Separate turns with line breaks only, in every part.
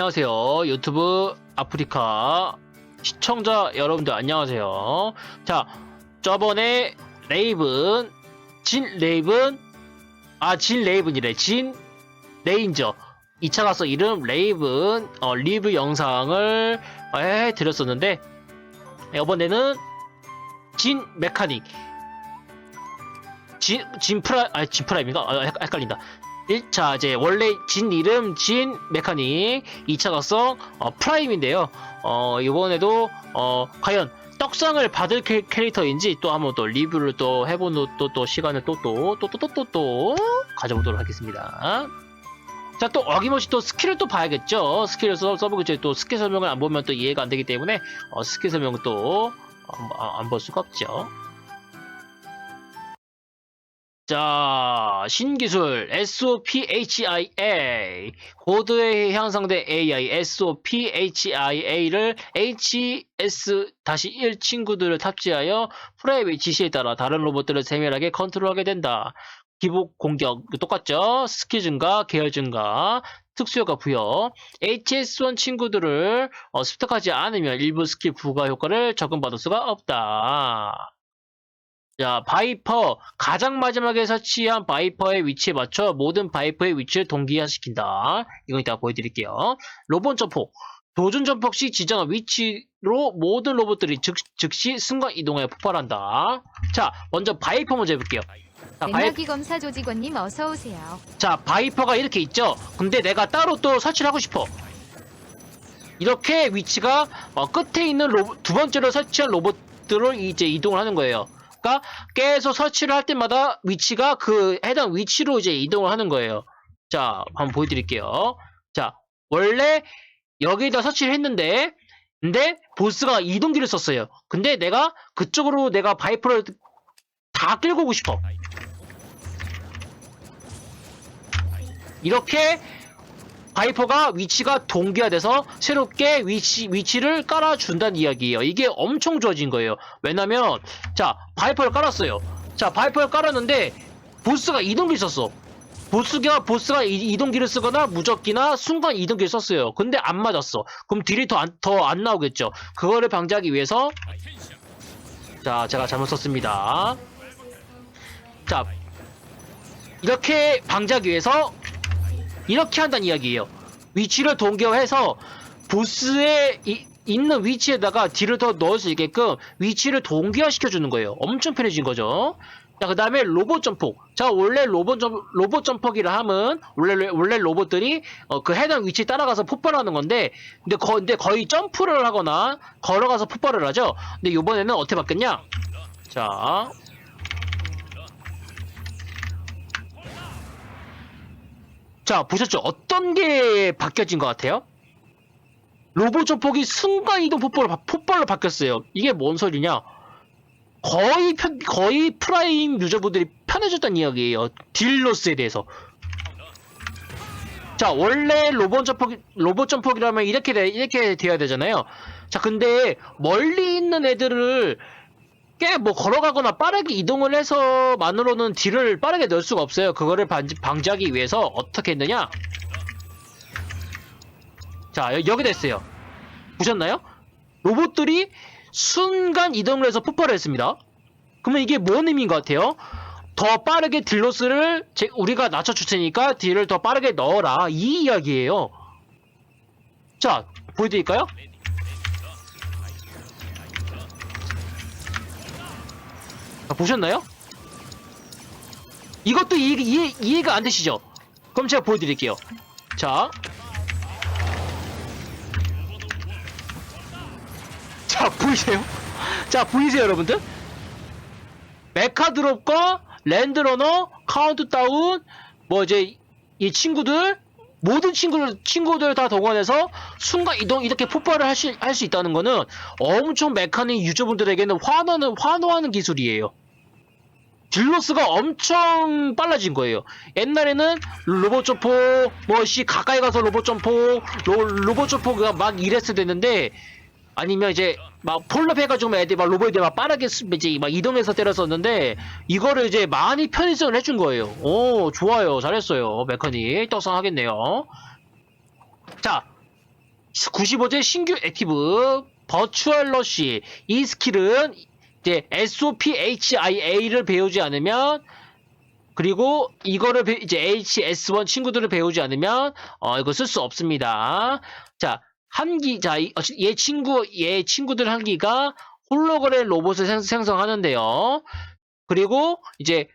안녕하세요. 유튜브 아프리카 시청자 여러분들 안녕하세요. 자, 저번에 레이븐, 진 레이븐, 아, 진 레이븐이래. 진 레인저. 2차 가서 이름 레이븐, 어, 리뷰 영상을 해 드렸었는데, 이번에는 진 메카닉. 진, 진 프라, 아, 진 프라임인가? 아, 헷- 헷갈린다. 1차 이제 원래 진 이름 진 메카닉 2차 각성 어, 프라임인데요. 어 이번에도 어 과연 떡상을 받을 캐, 캐릭터인지 또 한번 또 리뷰를 또 해보는 또, 또 시간을 또또 또 또 또 가져보도록 하겠습니다. 자 또 어김없이 또 스킬을 또 봐야겠죠. 스킬을 써, 이제 또 스킬 설명을 안 보면 또 이해가 안 되기 때문에 어, 스킬 설명은 또 안볼 수가 없죠. 자, 신기술 SOPHIA 코드에 향상된 AI SOPHIA를 HS-1 친구들을 탑재하여 프라이빗 지시에 따라 다른 로봇들을 세밀하게 컨트롤하게 된다. 기복 공격 똑같죠? 스킬 증가, 계열 증가, 특수효과 부여. HS1 친구들을 어, 습득하지 않으면 일부 스킬 부가 효과를 적용받을 수가 없다. 자, 바이퍼. 가장 마지막에 설치한 바이퍼의 위치에 맞춰 모든 바이퍼의 위치를 동기화시킨다. 이건 이따 보여드릴게요. 로봇 점폭. 도전 점폭 시 지정한 위치로 모든 로봇들이 즉, 즉시 순간 이동하여 폭발한다. 자, 먼저 바이퍼 먼저 해볼게요. 자, 바이,
맥락이 검사 조직원님 어서 오세요.
자, 바이퍼가 이렇게 있죠? 근데 내가 따로 또 설치를 하고 싶어. 이렇게 위치가 어, 끝에 있는 로봇, 두 번째로 설치한 로봇들을 이제 이동을 하는 거예요. 그러니까 계속 설치를 할 때마다 위치가 그 해당 위치로 이제 이동을 하는 거예요. 자, 한번 보여드릴게요. 자, 원래 여기다 설치를 했는데, 근데 보스가 이동기를 썼어요. 근데 내가 그쪽으로 내가 바이퍼를 다 끌고 오고 싶어. 이렇게 바이퍼가 위치가 동기화돼서 새롭게 위치, 위치를 깔아준다는 이야기예요. 이게 엄청 좋아진 거예요. 왜냐면, 자, 바이퍼를 깔았어요. 자, 바이퍼를 깔았는데, 보스가 이동기 썼어. 보스가, 보스가 이- 이동기를 쓰거나 무적기나 순간 이동기를 썼어요. 근데 안 맞았어. 그럼 딜이 더 안, 더 안 나오겠죠. 그거를 방지하기 위해서, 자, 제가 잘못 썼습니다. 자, 이렇게 방지하기 위해서 이렇게 한다는 이야기예요. 위치를 동기화해서 보스의 이- 있는 위치에다가 딜을 더 넣을 수 있게끔 위치를 동기화 시켜 주는 거예요. 엄청 편해진 거죠. 자, 그 다음에 로봇 점폭. 자, 원래 로봇 점, 로봇 점폭이라 하면, 원래, 원래 로봇들이, 어, 그 해당 위치에 따라가서 폭발하는 건데, 근데, 거, 근데 거의 점프를 하거나, 걸어가서 폭발을 하죠? 근데 이번에는 어떻게 바뀌었냐? 자, 자, 보셨죠? 어떤 게 바뀌어진 것 같아요? 로봇 점폭이 순간이동 폭발로, 바- 폭발로 바뀌었어요. 이게 뭔 소리냐? 거의 편, 거의 프라임 유저분들이 편해졌다는 이야기예요. 딜로스에 대해서. 자, 원래 로봇 점폭, 로봇 점폭이라면 이렇게, 돼, 이렇게 돼야 되잖아요. 자, 근데 멀리 있는 애들을 꽤 뭐 걸어가거나 빠르게 이동을 해서만으로는 딜을 빠르게 넣을 수가 없어요. 그거를 방지, 방지하기 위해서 어떻게 했느냐? 자, 여, 여기 됐어요. 보셨나요? 로봇들이 순간 이동을 해서 폭발을 했습니다. 그러면 이게 뭔 의미인 것 같아요? 더 빠르게 딜로스를 제- 우리가 낮춰줄 테니까 딜을 더 빠르게 넣어라. 이 이야기예요. 자, 보여드릴까요? 자, 보셨나요? 이것도 이해, 이해, 이해가 안 되시죠? 그럼 제가 보여드릴게요. 자. 자, 보이세요? 자, 보이세요, 여러분들? 메카 드롭과 랜드러너, 카운트다운, 뭐 이제 이 친구들, 모든 친구들, 친구들 다 동원해서 순간 이동, 이렇게 폭발을 할 수, 할수 있다는 거는 엄청 메카닉 유저분들에게는 환호하는, 환호하는 기술이에요. 딜로스가 엄청 빨라진 거예요. 옛날에는 로봇 점포, 뭐씨 가까이 가서 로봇 점포, 로, 로봇 점포가 막 이랬을 때는데 아니면 이제 막 폴럽 해가지고 막 애들 막 로봇들 막 빠르게 스- 이제 막 이동해서 때렸었는데 이거를 이제 많이 편의성을 해준 거예요. 오 좋아요, 잘했어요, 메카닉 떡상하겠네요. 자 95제 신규 액티브 버추얼 러쉬 이 스킬은 이제 SOPHIA를 배우지 않으면 그리고 이거를 배- 이제 HS1 친구들을 배우지 않으면 어 이거 쓸 수 없습니다. 자 한기 자얘 친구 얘 친구들 한기가 홀로그램 로봇을 생- 생성하는데요. 그리고 이제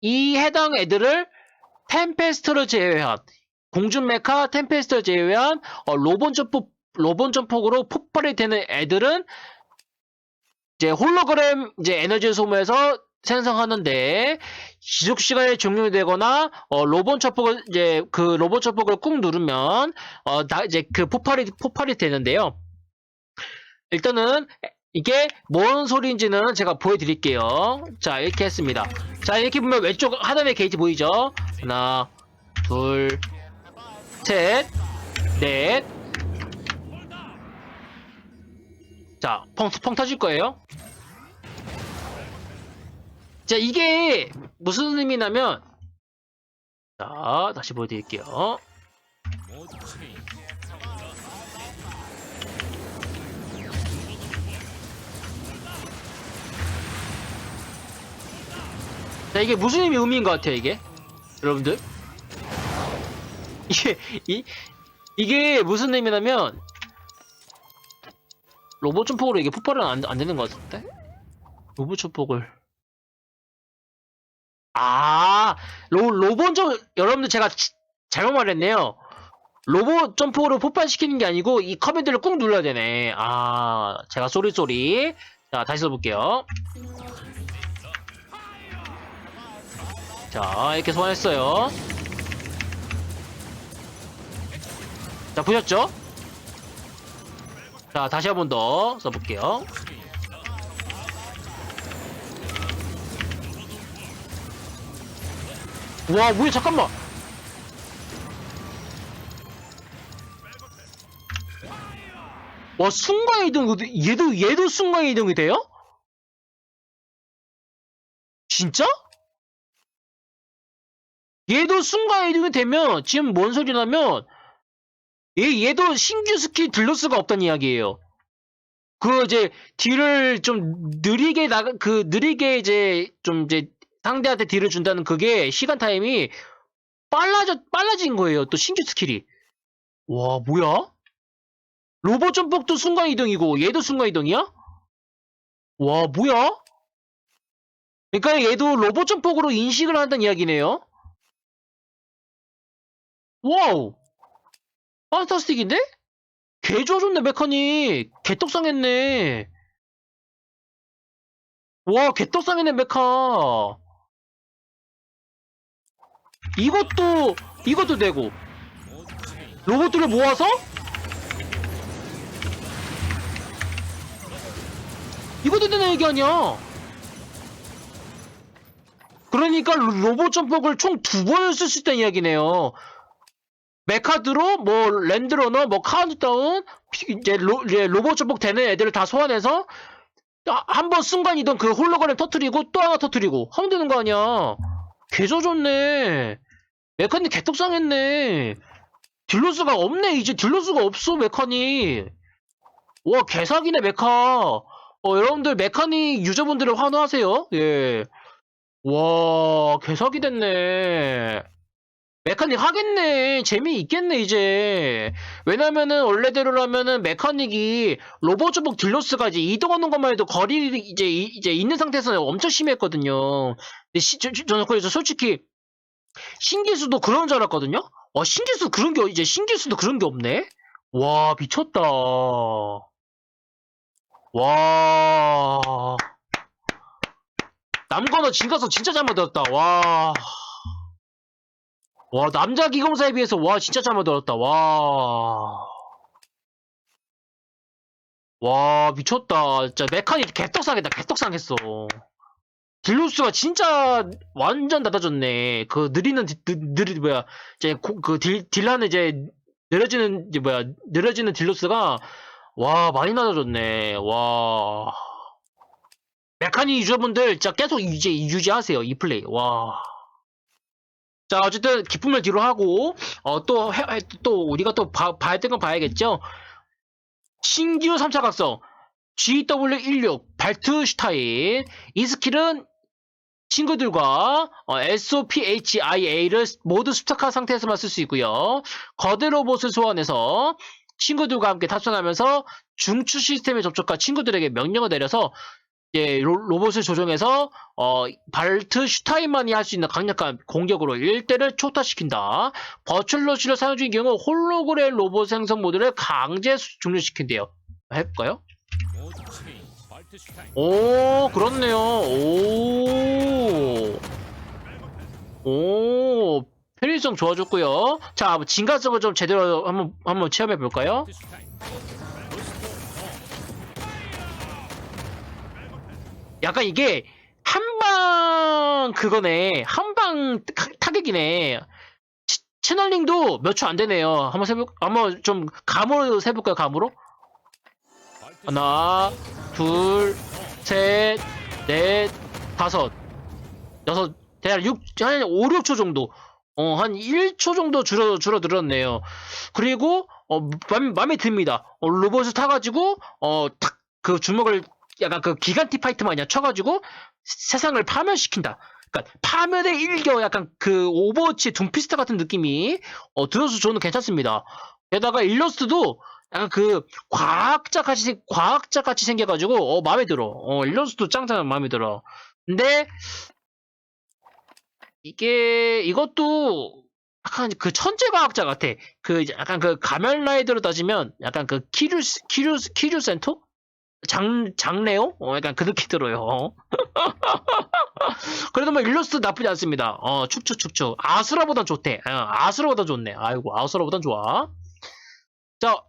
이 해당 애들을 템페스트를 제외한 공중 메카 템페스트를 제외한 어, 로본 점폭 로본 점폭으로 폭발이 되는 애들은 이제 홀로그램 이제 에너지 소모해서 생성하는데 지속 시간이 종료되거나 어, 로본 점폭을 이제 그 로본 점폭을 꾹 누르면 어, 나 이제 그 폭발이 폭발이 되는데요. 일단은 이게 뭔 소리인지는 제가 보여드릴게요. 자 이렇게 했습니다. 자 이렇게 보면 왼쪽 하단에 게이트 보이죠? 하나, 둘, 셋, 넷. 자, 펑, 펑 터질 거예요. 자, 이게 무슨 의미냐면, 자, 다시 보여드릴게요. 자, 이게 무슨 의미, 의미인 것 같아요, 이게? 여러분들? 이게, 이, 이게 무슨 의미냐면, 로봇 점폭으로 이게 폭발은 안, 안 되는 것 같은데? 로봇 점폭을. 아, 로, 로봇 점, 여러분들 제가 지- 잘못 말했네요. 로봇 점폭으로 폭발시키는 게 아니고, 이 커맨드를 꾹 눌러야 되네. 아, 제가 쏘리쏘리. 자, 다시 써볼게요. 자, 이렇게 소환했어요. 자, 보셨죠? 자, 다시 한 번 더 써볼게요. 와, 뭐야, 잠깐만! 와, 순간이동, 얘도, 얘도 순간이동이 돼요? 진짜? 얘도 순간이동이 되면, 지금 뭔 소리냐면, 얘, 얘도 신규 스킬 수가 없다는 이야기예요. 그, 이제, 딜을 좀 느리게 나가, 그, 느리게 이제, 좀 이제, 상대한테 딜을 준다는 그게 시간 타임이 빨라져, 빨라진 거예요. 또 신규 스킬이. 와, 뭐야? 로봇 점폭도 순간 이동이고, 얘도 순간 이동이야? 와, 뭐야? 그러니까 얘도 로봇 점폭으로 인식을 한다는 이야기네요. 와우! 판타스틱인데? 개 좋아졌네, 메카닉. 개떡상했네. 와, 개떡상했네, 메카. 이것도, 이것도 되고. 로봇들을 모아서? 이것도 되는 얘기 아니야. 그러니까 로- 로봇 점폭을 총 두 번을 쓸 수 있다는 이야기네요. 메카드로 뭐 랜드러너 뭐 카운트다운 피- 이제, 로, 이제 로봇 점폭 되는 애들을 다 소환해서 한 번 순간 이동 그 홀로그램 터트리고 또 하나 터트리고 하면 되는 거 아니야. 개져줬네. 메카닉 개떡상했네. 딜로스가 없네. 이제 딜로스가 없어 메카닉. 와 개사기네 메카. 어 여러분들 메카닉 유저분들을 환호하세요. 예. 와 개사기 됐네. 메카닉 하겠네. 재미있겠네, 이제. 왜냐면은, 원래대로라면은, 메카닉이, 로봇 주복 딜로스가 이제 이동하는 것만 해도 거리, 이제, 이- 이제 있는 상태에서는 엄청 심했거든요. 근데 시, 저, 저- 저는 그래서 솔직히, 신기수도 그런 줄 알았거든요? 와, 신기수 그런 게, 이제 신기수도 그런 게 없네? 와, 미쳤다. 와. 남건어 진가서 진짜 잘 만들었다. 와. 와, 남자 기공사에 비해서, 와, 진짜 잘 만들었다. 와. 와, 미쳤다. 진짜 메카닉 개떡상했다. 개떡상했어. 딜로스가 진짜 완전 낮아졌네. 그 느리는, 느리, 뭐야. 이제, 고- 그 딜, 딜하는 이제, 느려지는, 이제 뭐야. 느려지는 딜로스가, 와, 많이 낮아졌네. 와. 메카닉 유저분들 진짜 계속 이제 유지하세요. 이 플레이. 와. 자, 어쨌든 기쁨을 뒤로 하고 어, 또, 해- 해- 또 우리가 또 봐, 봐야 될 건 봐야겠죠. 신규 3차 각성 GW16 발트슈타인 이 스킬은 친구들과 어, SOPHIA를 모두 습득한 상태에서만 쓸 수 있고요. 거대 로봇을 소환해서 친구들과 함께 탑승하면서 중추 시스템에 접촉한 친구들에게 명령을 내려서 이제 로, 로봇을 조종해서 어, 발트 슈타인만이 할 수 있는 강력한 공격으로 1대를 초타시킨다. 버츄러시를 사용 중인 경우 홀로그램 로봇 생성 모드를 강제 수- 종료시킨대요. 해볼까요? 오, 그렇네요. 오. 오, 편의성 좋아졌고요. 자, 진가성을 좀 제대로 한번 한번 체험해 볼까요? 약간 이게 한 방 그거네. 한방 타- 타격이네. 치- 채널링도 몇 초 안 되네요. 한번 세볼 한번 좀 감으로 세볼까요? 감으로? 하나, 둘, 셋, 넷, 다섯, 여섯, 대략 6, 한 5, 6초 정도. 어, 한 1초 정도 줄어, 줄어들었네요. 그리고, 어, 맘, 맘에 듭니다. 어, 로봇을 타가지고, 어, 탁, 그 주먹을 약간 그 기간티 파이트 마냥 쳐가지고 세상을 파멸시킨다. 그러니까 파멸의 일겨 약간 그 오버워치 둠피스타 같은 느낌이 어, 들어서 저는 괜찮습니다. 게다가 일러스트도 약간 그 과학자 같이 생- 과학자 같이 생겨가지고 어 마음에 들어. 어 일러스트도 짱짱 마음에 들어. 근데 이게 이것도 약간 그 천재 과학자 같아. 그 약간 그 가면라이더로 따지면 약간 그 키류 키류 키류 센터 장 장레오? 어 약간 그 느낌 들어요. 그래도 뭐 일러스트 나쁘지 않습니다. 어 축축 축축 아수라보단 좋대. 어, 아수라보단 좋네. 아이고 아수라보단 좋아. 자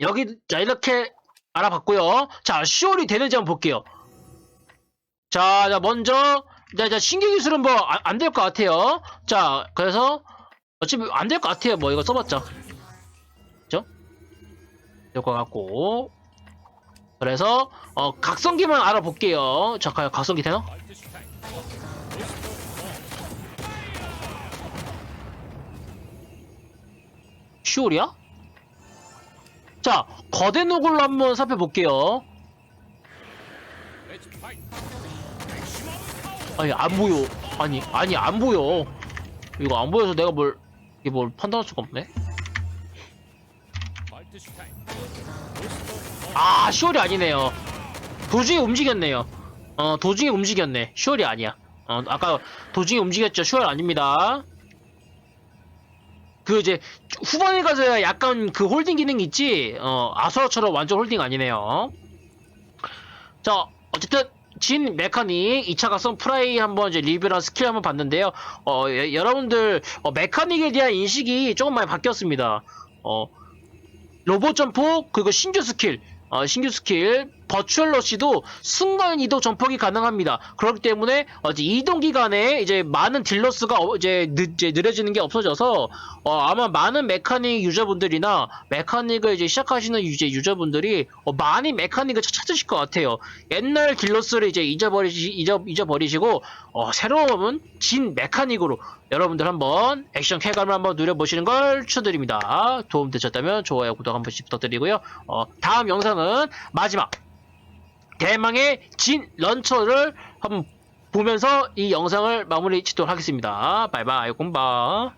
여기 자 이렇게 알아봤고요. 자 시월이 되는지 한번 볼게요. 자, 자 먼저 자, 자 신규 기술은 뭐 안 될 것 같아요. 자 그래서 어차피 안 될 것 같아요. 뭐 이거 써봤자. 그죠? 될것 같고 그래서 어 각성기만 알아볼게요. 잠깐 각성기 되나? 슈올이야? 자, 거대 노골로 한번 살펴볼게요. 아니, 안 보여. 아니, 아니, 안 보여. 이거 안 보여서 내가 뭘, 이게 뭘 판단할 수가 없네. 아, 슈올이 아니네요. 도중에 움직였네요. 어, 도중에 움직였네. 슈올이 아니야. 어, 아까 도중에 움직였죠. 슈올 아닙니다. 그 이제 후반에 가서야 약간 그 홀딩 기능 있지 어 아수라처럼 완전 홀딩 아니네요 자 어쨌든 진 메카닉 2차 각성 프라이 한번 이제 리뷰랑 스킬 한번 봤는데요 어 예, 여러분들 어, 메카닉에 대한 인식이 조금 많이 바뀌었습니다 어 로봇 점프 그리고 신규 스킬 어, 신규 스킬 버추얼 러시도 순간 이동 점폭이 가능합니다. 그렇기 때문에 어, 이제 이동 기간에 이제 많은 딜러스가 어, 이제, 느, 이제 느려지는 게 없어져서 어, 아마 많은 메카닉 유저분들이나 메카닉을 이제 시작하시는 이제 유저분들이 어, 많이 메카닉을 찾- 찾으실 것 같아요. 옛날 딜러스를 이제 잊어버리시 잊어, 잊어버리시고 어, 새로운 진 메카닉으로 여러분들 한번 액션 쾌감을 한번 누려보시는 걸 추천드립니다. 도움 되셨다면 좋아요, 구독 한 번씩 부탁드리고요. 어, 다음 영상은 마지막 대망의 진 런처를 한번 보면서 이 영상을 마무리 짓도록 하겠습니다. 바이바이, 곰바.